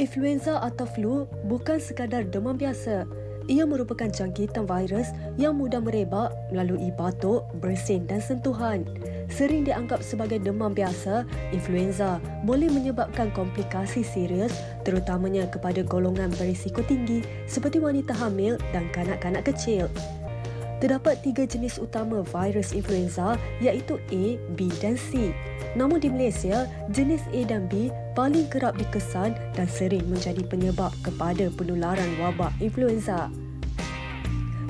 Influenza atau flu bukan sekadar demam biasa. Ia merupakan jangkitan virus yang mudah merebak melalui batuk, bersin dan sentuhan. Sering dianggap sebagai demam biasa, influenza boleh menyebabkan komplikasi serius terutamanya kepada golongan berisiko tinggi seperti wanita hamil dan kanak-kanak kecil. Terdapat tiga jenis utama virus influenza iaitu A, B dan C. Namun di Malaysia, jenis A dan B paling kerap dikesan dan sering menjadi penyebab kepada penularan wabak influenza.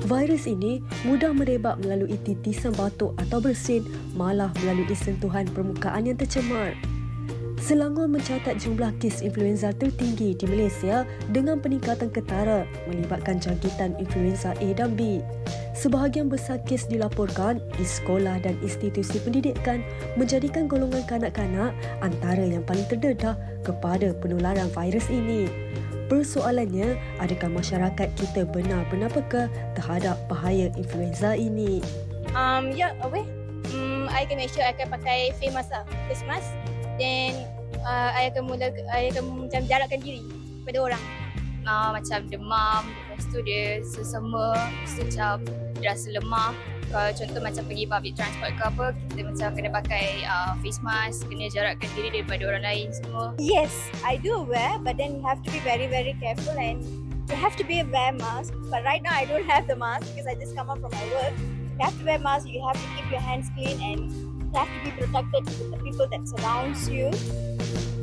Virus ini mudah merebak melalui titisan batuk atau bersin malah melalui sentuhan permukaan yang tercemar. Selangor mencatat jumlah kes influenza tertinggi di Malaysia dengan peningkatan ketara melibatkan jangkitan influenza A dan B. Sebahagian besar kes dilaporkan di sekolah dan institusi pendidikan menjadikan golongan kanak-kanak antara yang paling terdedah kepada penularan virus ini. Persoalannya, adakah masyarakat kita benar-benar peka terhadap bahaya influenza ini? Um, ya, yeah, apa? Um, I akan make sure I akan pakai face mask lah. Face mask then uh, I akan mula I akan macam jarakkan diri pada orang? Uh, macam demam lepas tu dia sesama macam rasa lemah. Kalau contoh macam pergi public transport ke apa kita macam kena pakai uh, face mask kena jarakkan diri daripada orang lain semua. Yes I do wear but then you have to be very very careful and you have to be a wear mask. But right now I don't have the mask because I just come out from my work. You have to wear mask you have to keep your hands clean and you have to be protected with the people that surrounds you.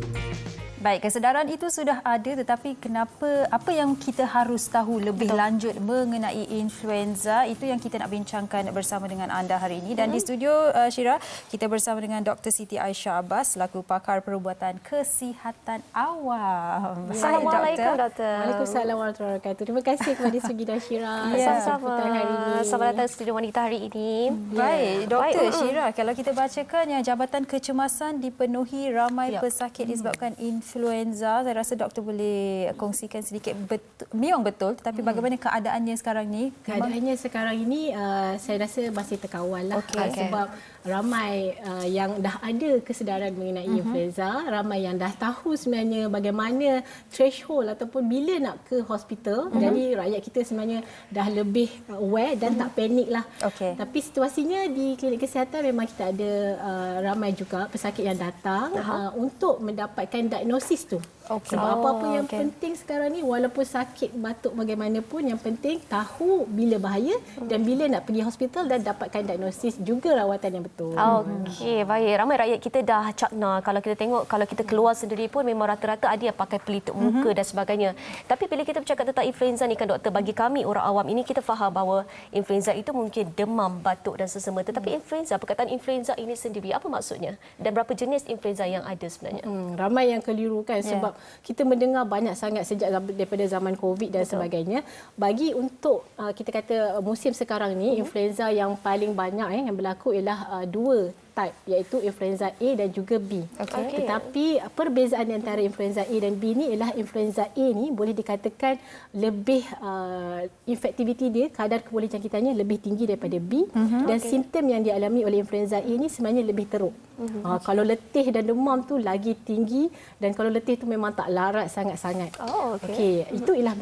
Baik, kesedaran itu sudah ada tetapi kenapa apa yang kita harus tahu lebih Betul. lanjut mengenai influenza itu yang kita nak bincangkan bersama dengan anda hari ini dan hmm. di studio uh, Syira kita bersama dengan Dr. Siti Aisyah Abbas selaku pakar perubatan kesihatan awam. Assalamualaikum doktor. Waalaikumsalam warahmatullahi wabarakatuh. Terima kasih kepada Sugi dan Syira ya. sama hari ini. Selamat datang studio wanita hari ini. Baik, Dr. Baik. Syira kalau kita bacakan yang Jabatan Kecemasan dipenuhi ramai ya. pesakit hmm. disebabkan influenza influenza saya rasa doktor boleh kongsikan sedikit betul memang betul tetapi hmm. bagaimana keadaannya sekarang ni keadaannya sekarang ini uh, saya rasa masih terkawal lah okay, uh, sebab ramai uh, yang dah ada kesedaran mengenai uh-huh. influenza ramai yang dah tahu sebenarnya bagaimana threshold ataupun bila nak ke hospital uh-huh. jadi rakyat kita sebenarnya dah lebih aware dan uh-huh. tak panik lah okay. tapi situasinya di klinik kesihatan memang kita ada uh, ramai juga pesakit yang datang uh-huh. uh, untuk mendapatkan diagnosis diagnosis tu. Okay. Sebab oh, apa-apa yang okay. penting sekarang ni walaupun sakit batuk bagaimanapun yang penting tahu bila bahaya hmm. dan bila nak pergi hospital dan dapatkan diagnosis juga rawatan yang betul. Okey, baik. Ramai rakyat kita dah cakna kalau kita tengok kalau kita keluar sendiri pun memang rata-rata ada yang pakai pelitup muka hmm. dan sebagainya. Tapi bila kita bercakap tentang influenza ni kan doktor bagi kami orang awam ini kita faham bahawa influenza itu mungkin demam, batuk dan sesama tetapi hmm. influenza perkataan influenza ini sendiri apa maksudnya dan berapa jenis influenza yang ada sebenarnya? Hmm, ramai yang keliru kan yeah. sebab kita mendengar banyak sangat sejak daripada zaman COVID dan Betul. sebagainya. Bagi untuk uh, kita kata musim sekarang ni uh-huh. influenza yang paling banyak eh yang berlaku ialah uh, dua type iaitu influenza A dan juga B. Okay. Tetapi perbezaan antara influenza A dan B ni ialah influenza A ni boleh dikatakan lebih uh, infectivity dia kadar keboleh jangkitannya lebih tinggi daripada B uh-huh. dan okay. simptom yang dialami oleh influenza A ni sebenarnya lebih teruk. Uh, kalau letih dan demam tu lagi tinggi dan kalau letih tu memang tak larat sangat-sangat. Oh okey. Okay. Uh-huh. Itu ialah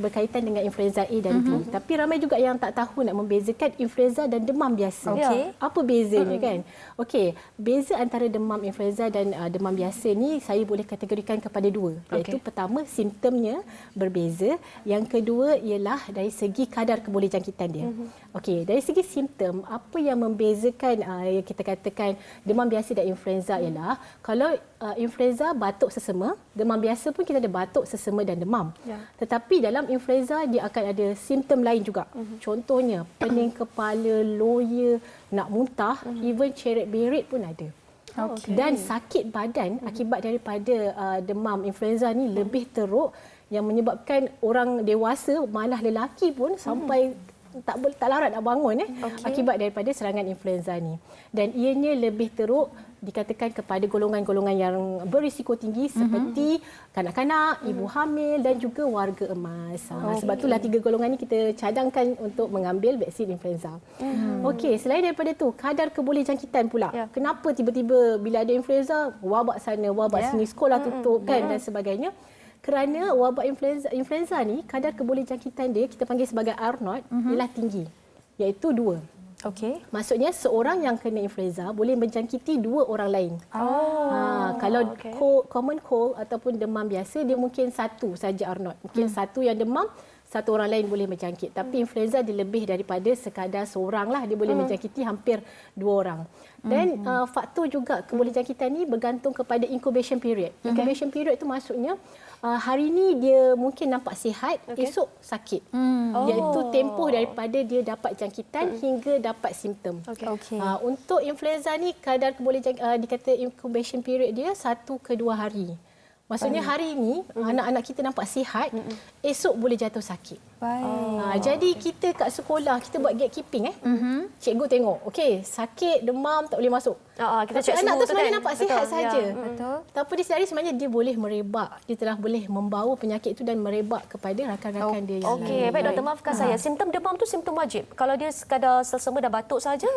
berkaitan dengan influenza A dan. B. Tapi ramai juga yang tak tahu nak membezakan influenza dan demam biasa. Okay. Apa bezanya uh-huh. kan? Okey, beza antara demam influenza dan uh, demam biasa ni saya boleh kategorikan kepada dua. Iaitu okay. pertama simptomnya berbeza, yang kedua ialah dari segi kadar kebolehjangkitan dia. Mm-hmm. Okey, dari segi simptom apa yang membezakan uh, yang kita katakan demam biasa dan influenza mm. ialah kalau uh, influenza batuk sesama, demam biasa pun kita ada batuk sesama dan demam. Yeah. Tetapi dalam influenza dia akan ada simptom lain juga. Mm-hmm. Contohnya pening kepala, loya, nak muntah, mm-hmm. even ceret-berit pun ada. Okay. Dan sakit badan mm-hmm. akibat daripada uh, demam influenza ni mm-hmm. lebih teruk yang menyebabkan orang dewasa malah lelaki pun mm-hmm. sampai tak tak larat nak bangun eh okay. akibat daripada serangan influenza ni. Dan ianya lebih teruk dikatakan kepada golongan-golongan yang berisiko tinggi mm-hmm. seperti kanak-kanak, mm-hmm. ibu hamil dan juga warga emas. Okay. Sebab itulah tiga golongan ini kita cadangkan untuk mengambil vaksin influenza. Mm-hmm. Okey, selain daripada itu, kadar kebolehjangkitan pula. Yeah. Kenapa tiba-tiba bila ada influenza, wabak sana, wabak yeah. sini, sekolah tutup mm-hmm. kan yeah. dan sebagainya. Kerana wabak influenza influenza ni kadar kebolehjangkitan dia kita panggil sebagai R0 Mhm. ialah tinggi iaitu dua. Okey. Maksudnya seorang yang kena influenza boleh menjangkiti dua orang lain. Oh. Ha, kalau okey. cold, common cold ataupun demam biasa dia mungkin satu saja R0. Mungkin hmm. satu yang demam satu orang lain boleh menjangkit. Tapi influenza dia lebih daripada sekadar seorang lah dia boleh hmm. menjangkiti hampir dua orang. Dan uh, faktor juga kebolehjangkitan ni bergantung kepada incubation period. Incubation period itu maksudnya uh, hari ni dia mungkin nampak sihat, okay. esok sakit. Hmm. Iaitu tempoh daripada dia dapat jangkitan hingga dapat simptom. Okey. Uh, untuk influenza ni kadar kebolehjang uh, dikata incubation period dia satu ke dua hari. Maksudnya hari ini anak-anak kita nampak sihat, esok boleh jatuh sakit. Baik. Ha, jadi kita kat sekolah kita buat gatekeeping eh. Cikgu tengok, okey, sakit, demam tak boleh masuk. Ah, ah, kita Tapi check anak semua tu tu sebenarnya kan? nampak Betul, sihat ya. saja. Mm. Betul. Tanpa disedari sebenarnya dia boleh merebak. Dia telah boleh membawa penyakit itu dan merebak kepada rakan-rakan dia yang Okey, lain. baik doktor maafkan saya. Simptom demam tu simptom wajib. Kalau dia sekadar selsema dan batuk saja,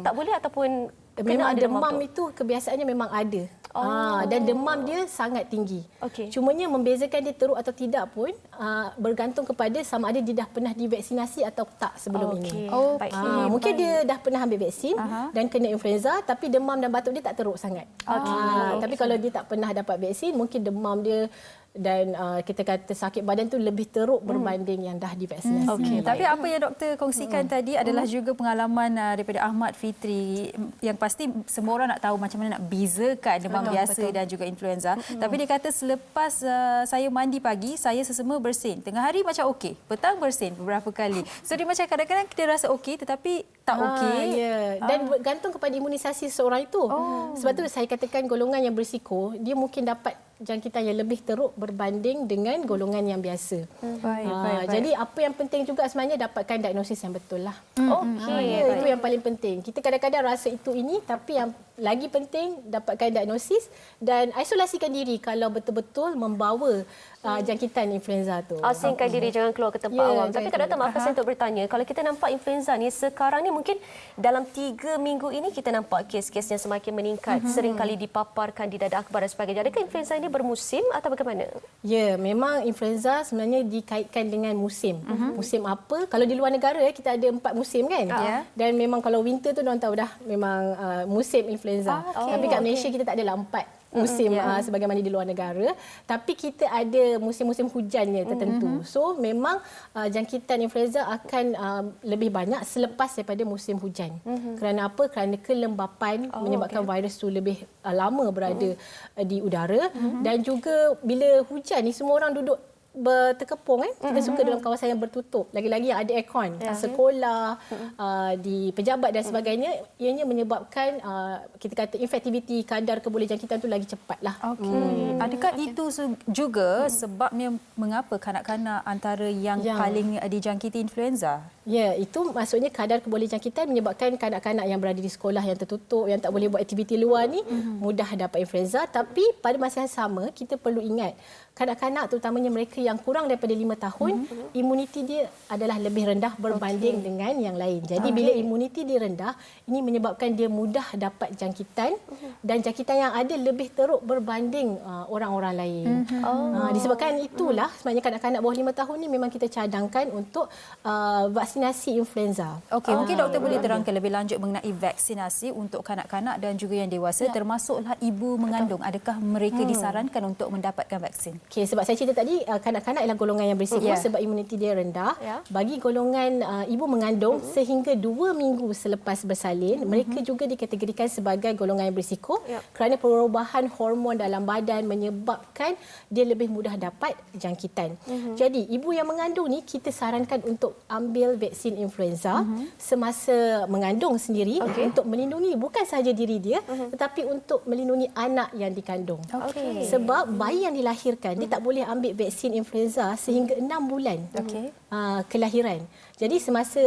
tak boleh ataupun Memang ada demam, tu? itu kebiasaannya memang ada. Oh. Ha, dan demam dia sangat tinggi. Okey. Cumanya membezakan dia teruk atau tidak pun uh, bergantung kepada sama ada dia dah pernah divaksinasi atau tak sebelum Okey. ini. Oh, baik. Ha, mungkin dia dah pernah ambil vaksin Aha. dan kena influenza tapi demam dan batuk dia tak teruk sangat. Ha, tapi kalau dia tak pernah dapat vaksin mungkin demam dia dan uh, kita kata sakit badan tu lebih teruk berbanding yang dah divaksinasi. Okey, tapi apa yang doktor kongsikan tadi adalah juga pengalaman uh, daripada Ahmad Fitri yang pasti semua orang nak tahu macam mana nak bezakan demam biasa dan juga influenza. Tapi dia kata selepas uh, saya mandi pagi, saya sesama bersin. Tengah hari macam okey, petang bersin beberapa kali. So dia macam kadang-kadang kita rasa okey tetapi tak okey. Ah, ya. Dan bergantung kepada imunisasi seseorang itu. Oh. Sebab tu saya katakan golongan yang berisiko, dia mungkin dapat jangkitan yang lebih teruk berbanding dengan golongan yang biasa. Baik, Ah, baik, baik. Jadi apa yang penting juga sebenarnya dapatkan diagnosis yang betul lah. Okey. Ah, ya, itu yang paling penting. Kita kadang-kadang rasa itu ini tapi yang lagi penting dapatkan diagnosis dan isolasikan diri kalau betul-betul membawa uh, jangkitan influenza tu. Asingkan diri jangan keluar ke tempat Ya, awam. jangan Tapi Kak Doktor maafkan saya untuk bertanya. Kalau kita nampak influenza ni sekarang ni mungkin dalam tiga minggu ini kita nampak kes-kes yang semakin meningkat. Sering kali dipaparkan di dada akhbar dan sebagainya. Adakah influenza ini bermusim atau bagaimana? Ya, memang influenza sebenarnya dikaitkan dengan musim. Uh-huh. Musim apa? Kalau di luar negara eh, kita ada empat musim kan? Ya. Dan memang kalau winter tu orang tahu dah memang uh, musim influenza. Ah, okey. Tapi kat Malaysia kita tak adalah empat musim uh, sebagaimana di luar negara. Tapi kita ada musim-musim hujannya tertentu. So memang uh, jangkitan influenza akan uh, lebih banyak selepas daripada musim hujan. Kerana apa? Kerana kelembapan menyebabkan virus tu lebih uh, lama berada uh, di udara dan juga bila hujan ni semua orang duduk bertekepung kan kita suka dalam kawasan yang bertutup. Lagi-lagi yang ada aircon. Sekolah uh, di pejabat dan sebagainya. Ianya menyebabkan uh, kita kata infectivity kadar kebolehjangkitan tu lagi cepat lah Okey. Adakah itu su- juga sebabnya mengapa kanak-kanak antara yang Yang- paling dijangkiti influenza? Ya, itu maksudnya kadar kebolehjangkitan menyebabkan kanak-kanak yang berada di sekolah yang tertutup, yang tak boleh buat aktiviti luar ni mudah dapat influenza. Tapi pada masa yang sama, kita perlu ingat kanak-kanak terutamanya mereka yang kurang daripada 5 tahun, imuniti dia adalah lebih rendah berbanding dengan yang lain. Jadi bila imuniti dia rendah, ini menyebabkan dia mudah dapat jangkitan dan jangkitan yang ada lebih teruk berbanding uh, orang-orang lain. Oh. Uh, disebabkan itulah sebenarnya kanak-kanak bawah 5 tahun ni memang kita cadangkan untuk uh, vaksinasi influenza. Okey, mungkin doktor boleh terangkan lebih lanjut mengenai vaksinasi untuk kanak-kanak dan juga yang dewasa termasuklah ibu mengandung. Adakah mereka disarankan untuk mendapatkan vaksin? Okey, sebab saya cerita tadi uh, kanak-kanak ialah golongan yang berisiko Ya. sebab imuniti dia rendah. Ya. Bagi golongan uh, ibu mengandung sehingga dua minggu selepas bersalin, mereka juga dikategorikan sebagai golongan yang berisiko Ya. kerana perubahan hormon dalam badan menyebabkan dia lebih mudah dapat jangkitan. Jadi, ibu yang mengandung ni kita sarankan untuk ambil vaksin influenza semasa mengandung sendiri untuk melindungi bukan sahaja diri dia tetapi untuk melindungi anak yang dikandung. Okey. Sebab bayi yang dilahirkan dia tak boleh ambil vaksin influenza sehingga 6 bulan Okey. Uh, kelahiran. Jadi semasa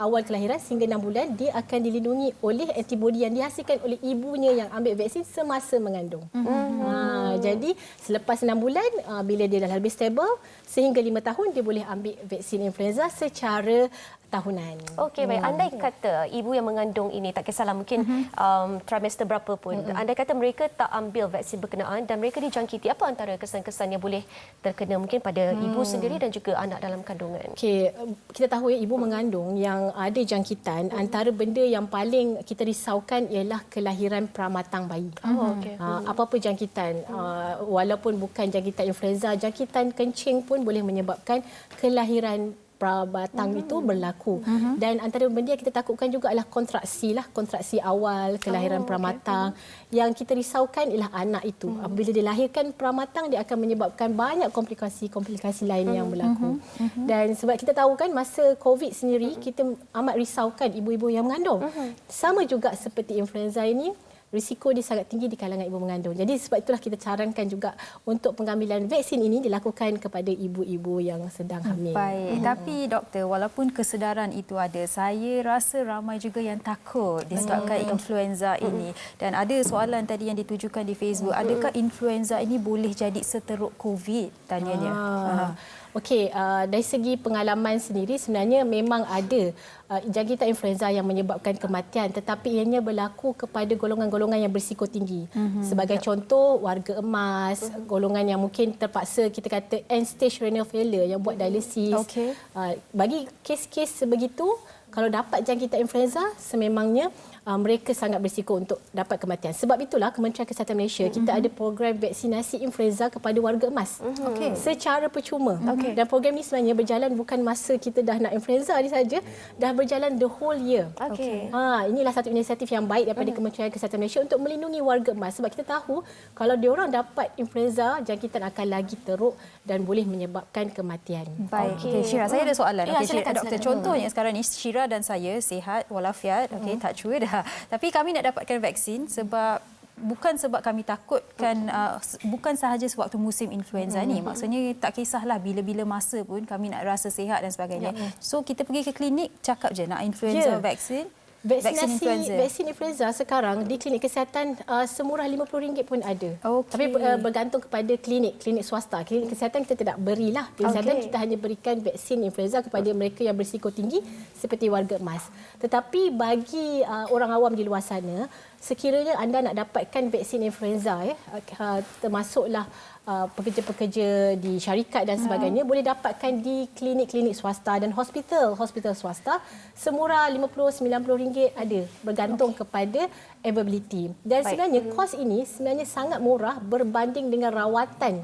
awal kelahiran sehingga 6 bulan dia akan dilindungi oleh antibodi yang dihasilkan oleh ibunya yang ambil vaksin semasa mengandung. Mm-hmm. Ha, jadi selepas 6 bulan uh, bila dia dah lebih stable sehingga 5 tahun dia boleh ambil vaksin influenza secara tahunan. Okey, baik. Andai kata ibu yang mengandung ini, tak kisahlah mungkin um, trimester berapa pun, andai kata mereka tak ambil vaksin berkenaan dan mereka dijangkiti, apa antara kesan-kesan yang boleh terkena mungkin pada ibu sendiri dan juga anak dalam kandungan? Okey, kita tahu ya ibu mengandung yang ada jangkitan antara benda yang paling kita risaukan ialah kelahiran pramatang bayi. Oh, okey. Ha, apa-apa jangkitan, uh, walaupun bukan jangkitan influenza, jangkitan kencing pun boleh menyebabkan kelahiran prabatang itu berlaku. Dan antara benda yang kita takutkan juga adalah kontraksi lah, kontraksi awal kelahiran pramatang. Yang kita risaukan ialah anak itu. Apabila dilahirkan pramatang dia akan menyebabkan banyak komplikasi-komplikasi lain yang berlaku. Dan sebab kita tahu kan masa COVID sendiri kita amat risaukan ibu-ibu yang mengandung. Sama juga seperti influenza ini risiko dia sangat tinggi di kalangan ibu mengandung. Jadi sebab itulah kita sarankan juga untuk pengambilan vaksin ini dilakukan kepada ibu-ibu yang sedang hamil. Baik, tapi doktor, walaupun kesedaran itu ada, saya rasa ramai juga yang takut disebabkan influenza ini. Dan ada soalan tadi yang ditujukan di Facebook, adakah influenza ini boleh jadi seteruk COVID? Tanyanya. Ah. Okey, uh, dari segi pengalaman sendiri sebenarnya memang ada uh, jangkitan influenza yang menyebabkan kematian tetapi ianya berlaku kepada golongan-golongan yang berisiko tinggi. Mm-hmm. Sebagai contoh warga emas, mm-hmm. golongan yang mungkin terpaksa kita kata end stage renal failure yang buat dialisis. Okey. Uh, bagi kes-kes sebegitu kalau dapat jangkitan influenza sememangnya uh, mereka sangat berisiko untuk dapat kematian. Sebab itulah Kementerian Kesihatan Malaysia mm-hmm. kita ada program vaksinasi influenza kepada warga emas. Mm-hmm. Okey. Secara percuma. Okey. Dan program ini sebenarnya berjalan bukan masa kita dah nak influenza ni saja, dah berjalan the whole year. Okey. Ha, inilah satu inisiatif yang baik daripada Kementerian Kesihatan Malaysia untuk melindungi warga emas sebab kita tahu kalau diorang dapat influenza jangkitan akan lagi teruk dan boleh menyebabkan kematian. Baik, Okey. okay. Syira, saya ada soalan. Ya, Okey, silakan, Syira, doktor. silakan. Contohnya sekarang ni Syira dan saya sihat walafiat, okey, tak cuba dah. Tapi kami nak dapatkan vaksin sebab bukan sebab kami takutkan uh, s- bukan sahaja sewaktu musim influenza ni. Maksudnya tak kisahlah bila-bila masa pun kami nak rasa sihat dan sebagainya. So kita pergi ke klinik cakap je nak influenza Ya. vaksin Vaksinasi influenza. vaksin influenza sekarang di klinik kesihatan uh, semurah RM50 pun ada. Okey. Tapi uh, bergantung kepada klinik, klinik swasta. Klinik kesihatan kita tidak berilah. Klinik kesihatan Okey. kita hanya berikan vaksin influenza kepada mereka yang berisiko tinggi seperti warga emas. Tetapi bagi uh, orang awam di luar sana, sekiranya anda nak dapatkan vaksin influenza uh, termasuklah uh, pekerja-pekerja di syarikat dan sebagainya boleh dapatkan di klinik-klinik swasta dan hospital. Hospital swasta semurah 50 90 ringgit ada bergantung okay. kepada availability. Dan Baik. sebenarnya kos ini sebenarnya sangat murah berbanding dengan rawatan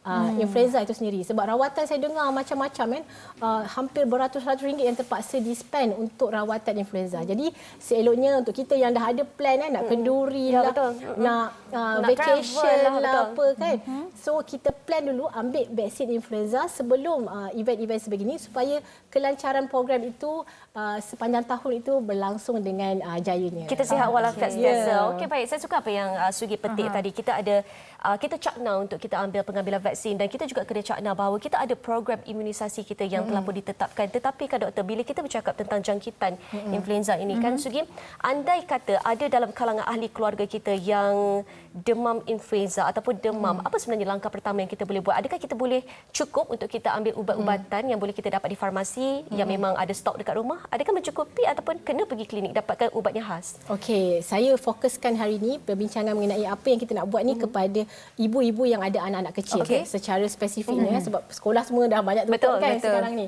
Uh, influenza itu sendiri sebab rawatan saya dengar macam-macam kan uh, hampir beratus-ratus ringgit yang terpaksa di spend untuk rawatan influenza jadi seeloknya untuk kita yang dah ada plan kan nak kenduri Ya, lah betul. nak uh, Nak vacation lah, lah, betul. apa kan. So kita plan dulu ambil vaksin influenza sebelum uh, event-event sebegini supaya kelancaran program itu uh, sepanjang tahun itu berlangsung dengan uh, jayanya. Kita sihat walafiat Ya. sentiasa. Okey baik, saya suka apa yang uh, Sugi petik uh-huh. tadi. Kita ada uh, kita cakna untuk kita ambil pengambilan vaksin dan kita juga kena cakna bahawa kita ada program imunisasi kita yang telah pun ditetapkan. Tetapi kan doktor, bila kita bercakap tentang jangkitan influenza ini kan Sugi, andai kata ada dalam kalangan ahli keluarga kita yang demam influenza ataupun demam, apa sebenarnya langkah pertama yang kita boleh buat? Adakah kita boleh cukup untuk kita ambil ubat-ubatan yang boleh kita dapat di farmasi yang memang ada stok dekat rumah? Adakah mencukupi ataupun kena pergi klinik dapatkan ubatnya khas? Okey, saya fokuskan hari ini perbincangan mengenai apa yang kita nak buat ni kepada ibu-ibu yang ada anak-anak kecil Okey. secara spesifiknya mm sebab sekolah semua dah banyak tutup Betul, kan betul. sekarang ni.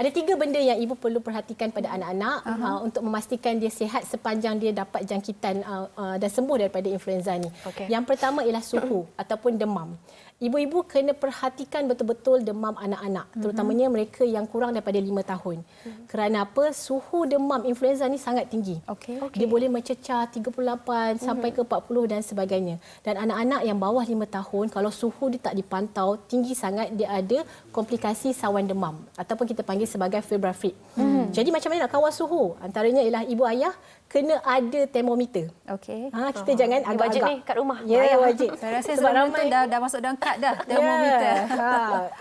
Ada tiga benda yang ibu perlu perhatikan pada anak-anak uh-huh. uh, untuk memastikan dia sihat sepanjang dia dapat jangkitan uh, uh, dan sembuh daripada influenza ni. Okey. Yang pertama ialah suhu ataupun demam. Ibu-ibu kena perhatikan betul-betul demam anak-anak, terutamanya mereka yang kurang daripada 5 tahun. Kerana apa? Suhu demam influenza ni sangat tinggi. Okey. Dia boleh mencecah 38 sampai ke 40 dan sebagainya. Dan anak-anak yang bawah 5 tahun kalau suhu dia tak dipantau tinggi sangat dia ada komplikasi sawan demam ataupun kita panggil sebagai febravid. Hmm. Jadi macam mana nak kawal suhu? Antaranya ialah ibu ayah kena ada termometer. Okey. Ha, kita jangan Ini wajib agak-agak. ni kat rumah. Ya, Ayah. wajib. Saya rasa Sebab tu dah, dah masuk dalam kad dah termometer. Yeah. Ha,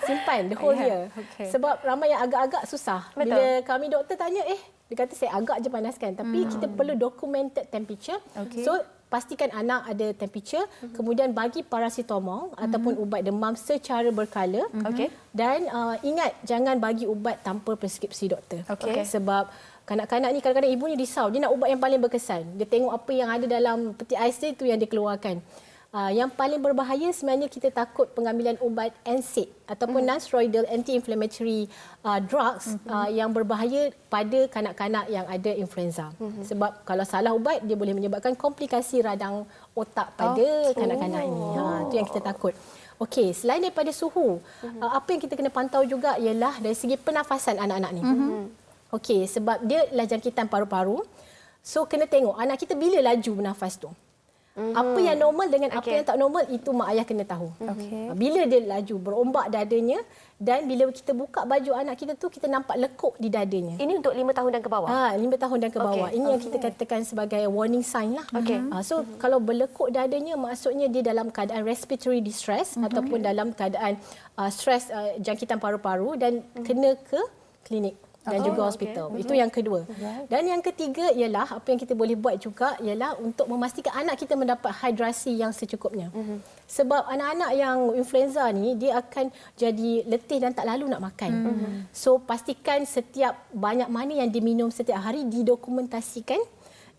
simpan the whole Yeah, year. okay. Sebab ramai yang agak-agak susah. Betul. Bila kami doktor tanya, eh dia kata saya agak je panaskan. Tapi Hmm. kita perlu documented temperature. Okay. So pastikan anak ada temperature. Kemudian bagi paracetamol ataupun Hmm. ubat demam secara berkala. Okey. Dan uh, ingat jangan bagi ubat tanpa preskripsi doktor. Okey. Sebab kanak-kanak ni kadang-kadang ibu ni risau. Dia nak ubat yang paling berkesan. Dia tengok apa yang ada dalam peti ais dia itu yang dia keluarkan. Uh, yang paling berbahaya sebenarnya kita takut pengambilan ubat NSAID ataupun Hmm. non-steroidal anti-inflammatory uh, drugs uh, yang berbahaya pada kanak-kanak yang ada influenza. Hmm. Sebab kalau salah ubat dia boleh menyebabkan komplikasi radang otak pada kanak-kanak ini. Ha itu yang kita takut. Okey, selain daripada suhu, uh, apa yang kita kena pantau juga ialah dari segi pernafasan anak-anak ni. Okey, sebab dia adalah jangkitan paru-paru. So kena tengok anak kita bila laju bernafas tu. Mm-hmm. Apa yang normal dengan okay. apa yang tak normal itu mak ayah kena tahu. Okey. Bila dia laju berombak dadanya dan bila kita buka baju anak kita tu kita nampak lekuk di dadanya. Ini untuk lima tahun dan ke bawah. Ha, lima tahun dan ke bawah. Okey. Ini yang kita katakan sebagai warning sign lah. Okey. Ha, so kalau berlekuk dadanya maksudnya dia dalam keadaan respiratory distress Mhm. ataupun dalam keadaan uh, stres uh, jangkitan paru-paru dan kena ke klinik dan juga hospital. Itu yang kedua. Dan yang ketiga ialah apa yang kita boleh buat juga ialah untuk memastikan anak kita mendapat hidrasi yang secukupnya. Sebab anak-anak yang influenza ni dia akan jadi letih dan tak lalu nak makan. So pastikan setiap banyak mana yang diminum setiap hari didokumentasikan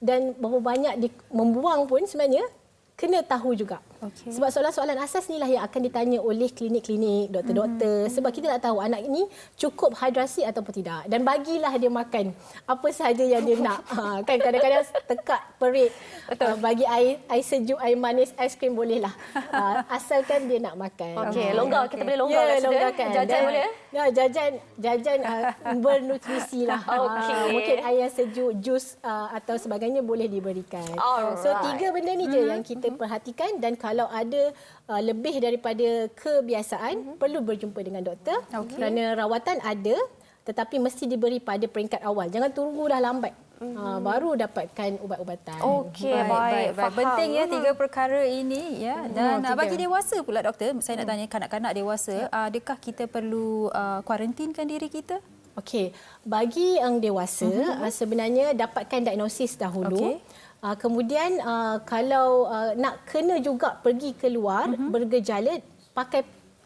dan berapa banyak di, membuang pun sebenarnya kena tahu juga. Okey. Sebab soalan-soalan asas inilah yang akan ditanya oleh klinik-klinik, doktor-doktor. Mhm. Sebab kita nak tahu anak ini cukup hidrasi ataupun tidak. Dan bagilah dia makan apa sahaja yang dia nak. Ha, kan kadang-kadang tekak perit. Uh, bagi air air sejuk, air manis, aiskrim boleh lah. Uh, asalkan dia nak makan. Okey, longgar kita boleh longgar Ya, eh? longgarkan. Jajan Dan- boleh eh? Ya, jajan jajan uh, bernutrisi lah. Okey. Ah, mungkin air yang sejuk, jus uh, atau sebagainya boleh diberikan. Alright. So tiga benda ni je yang kita perhatikan dan kalau ada uh, lebih daripada kebiasaan perlu berjumpa dengan doktor Okey. kerana rawatan ada tetapi mesti diberi pada peringkat awal. Jangan tunggu dah lambat. Uh, baru dapatkan ubat-ubatan. Okey, baik, baik, baik. faham. Penting ya tiga perkara ini ya. Dan tiga. uh, bagi dewasa pula doktor, saya nak tanya kanak-kanak dewasa, uh, adakah kita perlu uh, kuarantinkan diri kita? Okey, bagi yang dewasa uh, sebenarnya dapatkan diagnosis dahulu. Okey. Uh, kemudian uh, kalau uh, nak kena juga pergi keluar bergejala pakai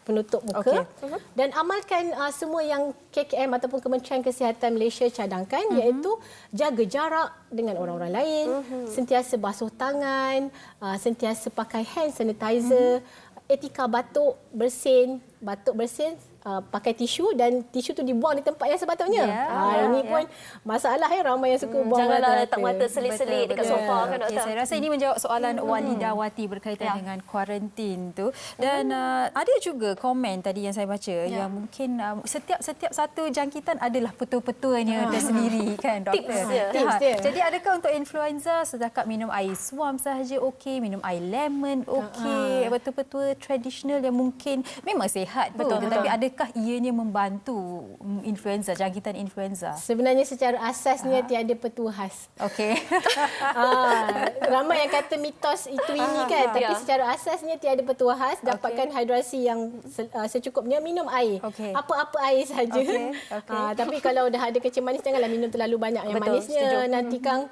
penutup muka Okey. dan amalkan uh, semua yang KKM ataupun Kementerian Kesihatan Malaysia cadangkan iaitu jaga jarak dengan orang-orang lain, sentiasa basuh tangan, uh, sentiasa pakai hand sanitizer, etika batuk bersin, batuk bersin uh, pakai tisu dan tisu tu dibuang di tempat yang sepatutnya. Ya, Ah, ya, ini ya. pun masalah ya ramai yang suka buang Janganlah rata-rata. letak mata selit-selit dekat Betul, sofa kan Okey, doktor. saya rasa ini menjawab soalan walidawati berkaitan Ya. dengan kuarantin tu. Dan uh, ada juga komen tadi yang saya baca yang mungkin uh, setiap setiap satu jangkitan adalah petua-petuanya tersendiri kan doktor. Tips dia. Tips dia. Jadi adakah untuk influenza setakat minum air swam sahaja okey, minum air lemon okey, petua-petua tradisional yang mungkin memang sihat tu Betul, tetapi betul. Adakah ianya membantu influenza, jangkitan influenza? Sebenarnya secara asasnya tiada petua khas. Okey. ah, ramai yang kata mitos itu ini kan tapi Ya. secara asasnya tiada petua khas dapatkan hidrasi yang uh, secukupnya minum air Okey. apa-apa air saja Okey, okey. Ah, tapi kalau dah ada kecil manis janganlah minum terlalu banyak yang Betul, manisnya setuju. nanti kang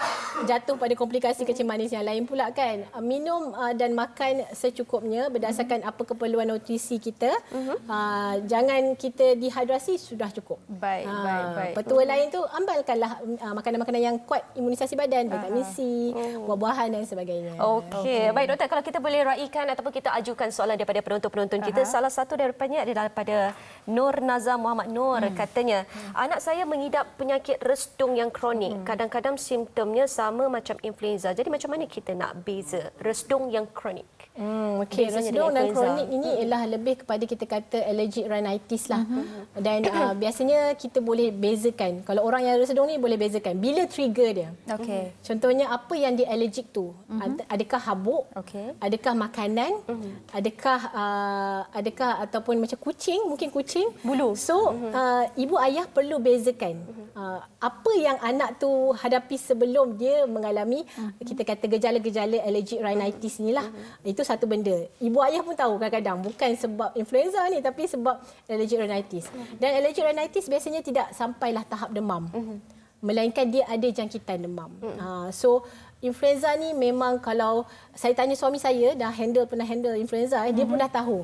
jatuh pada komplikasi kecil manis yang lain pula kan Ah, minum ah, dan makan secukupnya berdasarkan apa keperluan nutrisi kita Ah, jangan kita dehidrasi sudah cukup. Baik, Ah, baik, baik. Petua lain tu ambalkanlah uh, makanan-makanan yang kuat imunisasi badan, vitamin C, buah-buahan dan sebagainya. Okey, baik doktor. Kalau kita boleh raikan ataupun kita ajukan soalan daripada penonton-penonton kita salah satu daripadanya adalah daripada Nur Nazam Muhammad Nur katanya anak saya mengidap penyakit restung yang kronik. Kadang-kadang simptomnya sama macam influenza. Jadi macam mana kita nak beza restung yang kronik Hmm, okey, resedung dia dan kronik ini ialah lebih kepada kita kata allergic rhinitis lah. Dan uh, biasanya kita boleh bezakan. Kalau orang yang resedung ni boleh bezakan bila trigger dia. Okey. Contohnya apa yang dia allergic tu? Ad- Adakah habuk? Okey. Adakah makanan? Adakah uh, adakah ataupun macam kucing, mungkin kucing? Bulu. So, uh, ibu ayah perlu bezakan uh, apa yang anak tu hadapi sebelum dia mengalami kita kata gejala-gejala allergic rhinitis ni lah. Itu satu benda. Ibu ayah pun tahu kadang-kadang bukan sebab influenza ni tapi sebab allergic rhinitis. Dan allergic rhinitis biasanya tidak sampailah tahap demam. Melainkan dia ada jangkitan demam. Uh, so influenza ni memang kalau saya tanya suami saya dah handle pernah handle influenza eh, dia pun dah tahu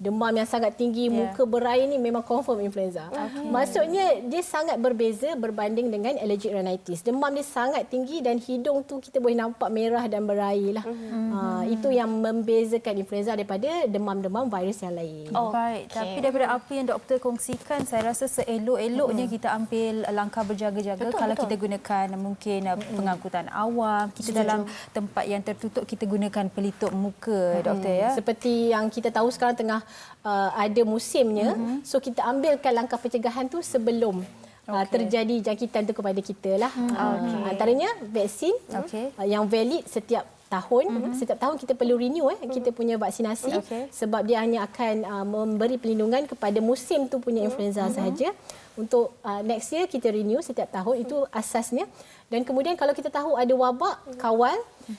demam yang sangat tinggi, Ya. muka berair ni memang confirm influenza. Okay. Maksudnya dia sangat berbeza berbanding dengan allergic rhinitis. Demam dia sangat tinggi dan hidung tu kita boleh nampak merah dan berair lah. Mhm. Uh, itu yang membezakan influenza daripada demam-demam virus yang lain. Oh, Baik, tapi daripada apa yang doktor kongsikan, saya rasa seelok-eloknya kita ambil langkah berjaga-jaga Betul, kalau betul. kita gunakan mungkin uh, pengangkutan awam, kita dalam tempat yang tertutup kita gunakan pelitup muka, doktor ya. Seperti yang kita tahu sekarang tengah uh, ada musimnya, Mhm. so kita ambilkan langkah pencegahan tu sebelum uh, terjadi jangkitan tu kepada kita lah. Uh, Antaranya vaksin Mhm. Mhm. uh, yang valid setiap tahun. Setiap tahun kita perlu renew eh kita punya vaksinasi Okey. sebab dia hanya akan uh, memberi perlindungan kepada musim tu punya influenza sahaja. Untuk uh, next year kita renew setiap tahun itu asasnya. Dan kemudian kalau kita tahu ada wabak kawal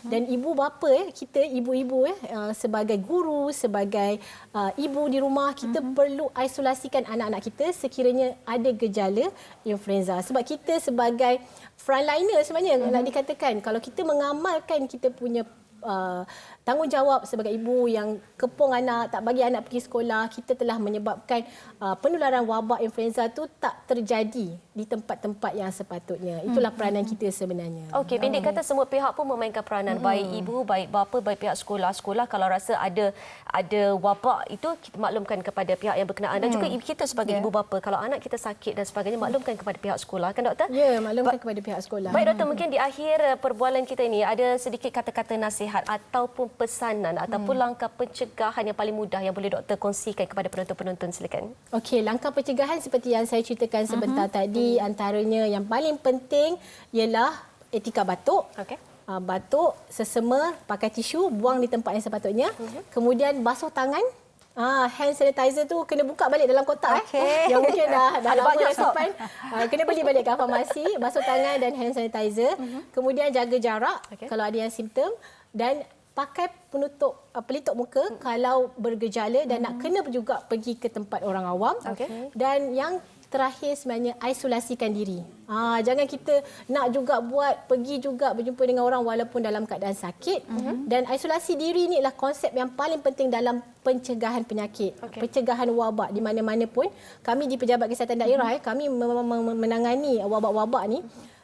dan ibu bapa eh kita ibu-ibu eh uh, sebagai guru sebagai uh, ibu di rumah kita perlu isolasikan anak-anak kita sekiranya ada gejala influenza. Sebab kita sebagai frontliner sebenarnya nak dikatakan kalau kita mengamalkan kita punya uh, tanggungjawab sebagai ibu yang kepung anak, tak bagi anak pergi sekolah, kita telah menyebabkan uh, penularan wabak influenza tu tak terjadi di tempat-tempat yang sepatutnya. Itulah peranan kita sebenarnya. Okey, pendek kata semua pihak pun memainkan peranan hmm. baik ibu, baik bapa, baik pihak sekolah. Sekolah kalau rasa ada ada wabak itu kita maklumkan kepada pihak yang berkenaan dan juga ibu kita sebagai Ya. ibu bapa kalau anak kita sakit dan sebagainya maklumkan kepada pihak sekolah kan doktor? Ya, maklumkan kepada pihak sekolah. Baik doktor, mungkin di akhir uh, perbualan kita ini ada sedikit kata-kata nasihat ataupun pesanan ataupun langkah pencegahan yang paling mudah yang boleh doktor kongsikan kepada penonton-penonton silakan. Okey, langkah pencegahan seperti yang saya ceritakan sebentar tadi, antaranya yang paling penting ialah etika batuk. Okey. Uh, batuk, sesama, pakai tisu, buang di tempat yang sepatutnya. Kemudian basuh tangan. Ah, hand sanitizer tu kena buka balik dalam kotak Okey. eh. Yang mungkin dah dah lama banyak simpan. Uh, kena beli balik kat farmasi, basuh tangan dan hand sanitizer. Kemudian jaga jarak Okey. kalau ada yang simptom dan pakai penutup uh, pelitup muka kalau bergejala dan nak kena juga pergi ke tempat orang awam. Okey. Dan yang terakhir sebenarnya isolasikan diri. Ah jangan kita nak juga buat pergi juga berjumpa dengan orang walaupun dalam keadaan sakit dan isolasi diri ni adalah konsep yang paling penting dalam pencegahan penyakit, Okey. pencegahan wabak di mana-mana pun. Kami di Pejabat Kesihatan Daerah eh kami menangani wabak-wabak ni.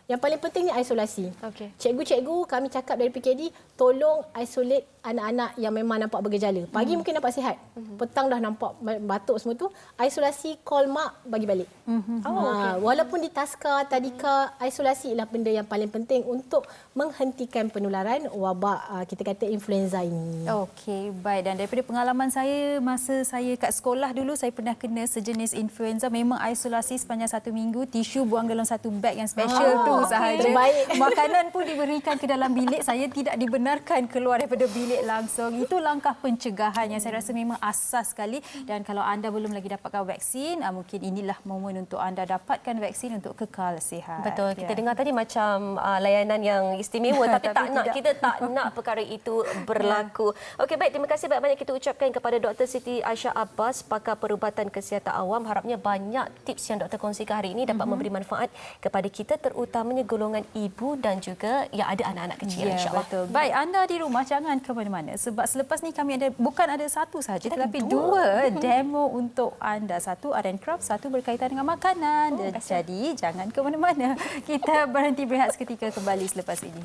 Yang paling penting ni isolasi. Okey. Cikgu-cikgu kami cakap dari PKD tolong isolate anak-anak yang memang nampak bergejala. Pagi Hmm. mungkin nampak sihat. Petang dah nampak batuk semua tu, isolasi call mak bagi balik. Hmm. Oh, Ha, walaupun di taska, tadika, isolasi ialah benda yang paling penting untuk menghentikan penularan wabak uh, kita kata influenza ini. Okey, baik. Dan daripada pengalaman saya masa saya kat sekolah dulu, saya pernah kena sejenis influenza. Memang isolasi sepanjang satu minggu, tisu buang dalam satu beg yang special Ah, tu sahaja. Terbaik. Makanan pun diberikan ke dalam bilik. Saya tidak dibenarkan keluar daripada bilik langsung. Itu langkah pencegahan yang saya rasa memang asas sekali. Dan kalau anda belum lagi dapatkan vaksin, ah, mungkin inilah momen untuk anda dapatkan vaksin untuk kekal sihat. Betul. Kita Ya. dengar tadi macam uh, layanan yang istimewa tapi, Tapi tak nak tidak. kita tak nak perkara itu berlaku. Okey baik terima kasih banyak-banyak kita ucapkan kepada Dr Siti Aisyah Abbas pakar perubatan kesihatan awam. Harapnya banyak tips yang doktor kongsikan hari ini dapat Mhm. memberi manfaat kepada kita terutamanya golongan ibu dan juga yang ada anak-anak kecil Ya, insya-Allah. betul. Baik, anda di rumah jangan ke mana-mana sebab selepas ni kami ada bukan ada satu sahaja tetapi dua demo untuk anda. Satu art and craft, satu berkaitan dengan makanan. Jadi jangan ke mana-mana. Kita berhenti berehat seketika kembali selepas ini.